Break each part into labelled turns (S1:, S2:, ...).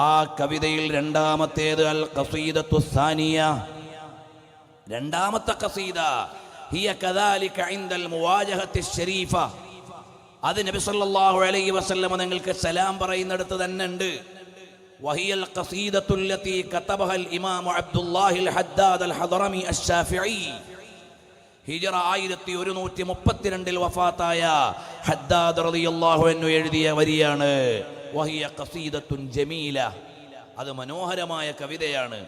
S1: ആ കവിതയിൽ രണ്ടാമത്തേത് അൽ ഖസീദത്തു സാനിയ രണ്ടാമത്തെ ഖസീദ ഹിയ കദാലിക ഇൻദൽ മുവാജഹത്തി ശരീഫ അത് നബി സല്ലല്ലാഹു അലൈഹി വസല്ലം നിങ്ങൾക്ക് സലാം പറയുന്നിടത്ത് തന്നെ ഉണ്ട് وهي القصيدة التي كتبها الإمام عبد الله الحداد الحضرمي الشافعي ഹിജറ ആയിരത്തി ഒരുന്നൂറ്റി മുപ്പത്തിരണ്ടിൽ വഫാത്തായ ഹദ്ദാദ് റളിയല്ലാഹു അൻഹു എഴുതിയ വരിയാണ് വഹിയ ഖസീദത്തുൻ ജമീല. അത് മനോഹരമായ കവിതയാണ്.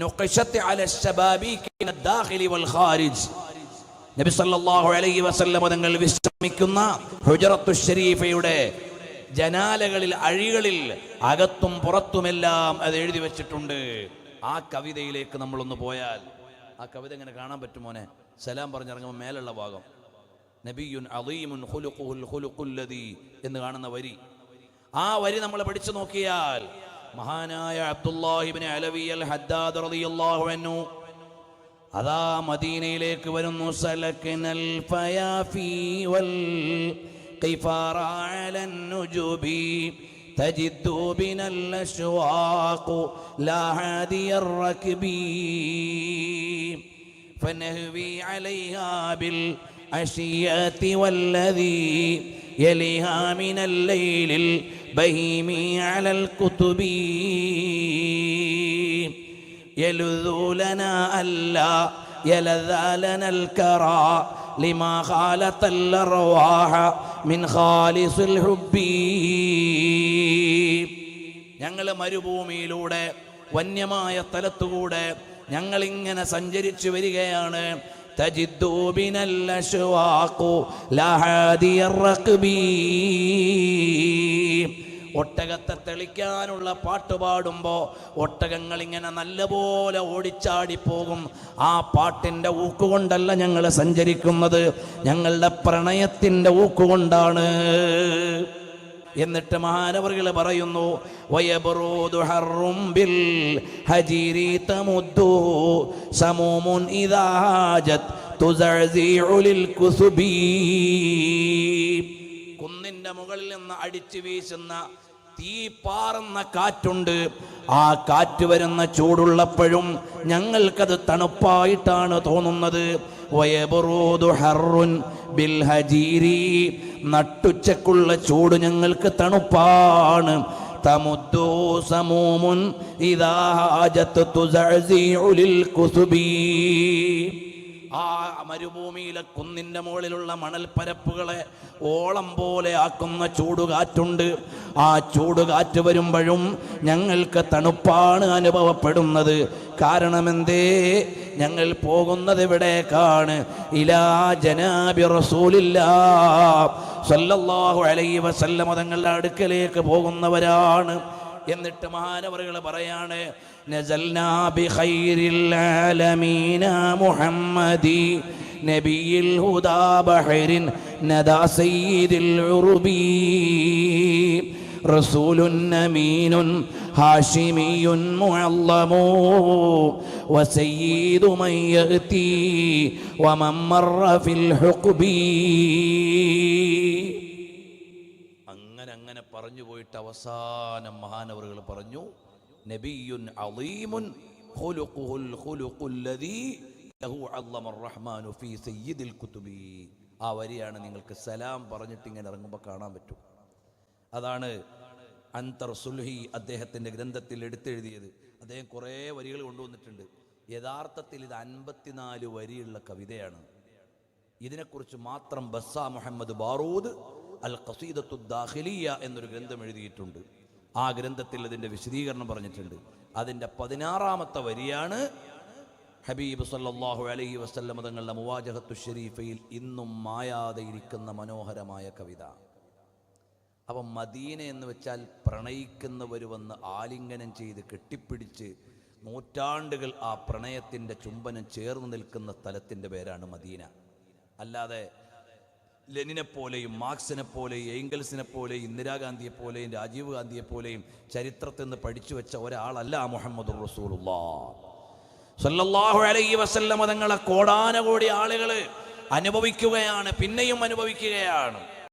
S1: നുഖശത്ത് അല ശബാബീക മിന ദാഖിലി വൽ ഖാരിജ്. നബി സല്ലല്ലാഹു അലൈഹി വസല്ലം തങ്ങൾ വിശ്രമിക്കുന്ന ഹുജറത്തു ഷരീഫയുടെ ജനാലകളിൽ അഴികളിൽ അകത്തും പുറത്തുമെല്ലാം അത് എഴുതി വെച്ചിട്ടുണ്ട്. ആ കവിതയിലേക്ക് നമ്മളൊന്ന് പോയാൽ ആ കവിത എങ്ങനെ കാണാൻ പറ്റും മോനെ? സലാം പറഞ്ഞിറങ്ങുമ്പോൾ മേലുള്ള ഭാഗം. നബിയുൻ അലീമുൻ എന്ന് കാണുന്ന വരി. ആ വരി നമ്മൾ പഠിച്ചു നോക്കിയാൽ മഹാനായ അബ്ദുല്ലാഹിബ്നു അലവി അൽ ഹദ്ദാദ് റളിയല്ലാഹു അൻഹു അതാ മദീനയിലേക്ക് വരുന്നു സലക്കനൽ ഫയാഫി വൽ ഖിഫാറ അലൻ നുജുബി تجد بنا الأشواق لا هادي الركب فنهوي عليها بالعشيات والذي يليها من الليل البهيم على الكتب يلذ لنا ألا يلذى لنا الكرى لما خالط الأرواح من خالص الحب ഞങ്ങൾ മരുഭൂമിയിലൂടെ വന്യമായ സ്ഥലത്തുകൂടെ ഞങ്ങൾ ഇങ്ങനെ സഞ്ചരിച്ചു വരികയാണ് تجد بنا الأشواق لا هادي الرقب ഒട്ടകത്തെ തെളിക്കാനുള്ള പാട്ട് പാടുമ്പോൾ ഒട്ടകങ്ങൾ ഇങ്ങനെ നല്ലപോലെ ഓടിച്ചാടി പോകും ആ പാട്ടിൻ്റെ ഊക്കുകൊണ്ടല്ല ഞങ്ങൾ സഞ്ചരിക്കുന്നത് ഞങ്ങളുടെ പ്രണയത്തിൻ്റെ ഊക്കുകൊണ്ടാണ് എന്നിട്ട് മഹാനവറുകൾ പറയുന്നു കുന്നിന്റെ മുകളിൽ നിന്ന് അടിച്ചു വീശുന്ന തീ പാറുന്ന കാറ്റുണ്ട്. ആ കാറ്റ് വരുന്ന ചൂടുള്ളപ്പോഴും ഞങ്ങൾക്കത് തണുപ്പായിട്ടാണ് തോന്നുന്നത്. നട്ടുച്ചക്കുള്ള ചൂട് ഞങ്ങൾക്ക് തണുപ്പാണ്. തമുദ്ദു സമൂമുൻ ഇദാജത്ത് തുസഅ്സിഉ ലിൽ കുസുബി. ആ മരുഭൂമിയിലെ കുന്നിന്റെ മുകളിലുള്ള മണൽപ്പരപ്പുകളെ ഓളം പോലെ ആക്കുന്ന ചൂടുകാറ്റുണ്ട്. ആ ചൂടുകാറ്റ് വരുമ്പോഴും ഞങ്ങൾക്ക് തണുപ്പാണ് അനുഭവപ്പെടുന്നത്. കാരണമെന്തേ? ഞങ്ങൾ പോകുന്നത് ഇവിടേക്കാണ്. ഇലാ ജനാബി റസൂലില്ലാ. സല്ലല്ലാഹു അലൈഹി വസല്ലമ തങ്ങളുടെ അടുക്കലേക്ക് പോകുന്നവരാണ്. എന്നിട്ട് മഹാനവറുകൾ പറയാണ് നസൽനാ ബിഖൈരിൽ ആലമീന മുഹമ്മദി നബിയിൽ ഹുദാ ബഹരിൻ നദാ സയ്യിദിൽ ഉറുബി رسول أمين هاشمي معظم وسيد من يأتي ومن مر في الحقب അങ്ങനെ അങ്ങനെ പറഞ്ഞു പോയിട്ട് അവസാനം മഹാനവറുകൾ പറഞ്ഞു നബിയുൻ അലീമുൻ ആ വരിയാണ് നിങ്ങൾക്ക് സലാം പറഞ്ഞിട്ട് ഇങ്ങനെ ഇറങ്ങുമ്പോൾ കാണാൻ പറ്റും. അതാണ് അന്തർ സുൽഹി അദ്ദേഹത്തിന്റെ ഗ്രന്ഥത്തിൽ എടുത്തെഴുതിയത്. അദ്ദേഹം കുറേ വരികൾ കൊണ്ടുവന്നിട്ടുണ്ട്. യഥാർത്ഥത്തിൽ ഇത് അൻപത്തിനാല് വരിയുള്ള കവിതയാണ്. ഇതിനെക്കുറിച്ച് മാത്രം ബസ്സ മുഹമ്മദ് ബാറൂദ് അൽ ഖസീദത്തു ദാഖിലിയ എന്നൊരു ഗ്രന്ഥം എഴുതിയിട്ടുണ്ട്. ആ ഗ്രന്ഥത്തിൽ അതിന്റെ വിശദീകരണം പറഞ്ഞിട്ടുണ്ട്. അതിന്റെ പതിനാറാമത്തെ വരിയാണ് ഹബീബ് സല്ലല്ലാഹു അലൈഹി വസല്ലം തങ്ങളുടെ മുവാജഹത്തു ഷെരീഫയിൽ ഇന്നും മായാതെ ഇരിക്കുന്ന മനോഹരമായ കവിത. അപ്പം മദീന എന്ന് വെച്ചാൽ പ്രണയിക്കുന്നവർ വന്ന് ആലിംഗനം ചെയ്ത് കെട്ടിപ്പിടിച്ച് നൂറ്റാണ്ടുകൾ ആ പ്രണയത്തിന്റെ ചുംബനം ചേർന്ന് നിൽക്കുന്ന സ്ഥലത്തിന്റെ പേരാണ് മദീന. അല്ലാതെ ലെനിനെ പോലെയും മാർക്സിനെ പോലെയും ഏംഗൽസിനെ പോലെയും ഇന്ദിരാഗാന്ധിയെ പോലെയും രാജീവ് ഗാന്ധിയെ പോലെയും ചരിത്രത്തിൽ നിന്ന് പഠിച്ചു വെച്ച ഒരാളല്ല മുഹമ്മദ് റസൂലുള്ളാ. സല്ലല്ലാഹു അലൈഹി വസല്ലമ തങ്ങളെ കോടാനകോടി ആളുകൾ അനുഭവിക്കുകയാണ് പിന്നെയും അനുഭവിക്കുകയാണ്.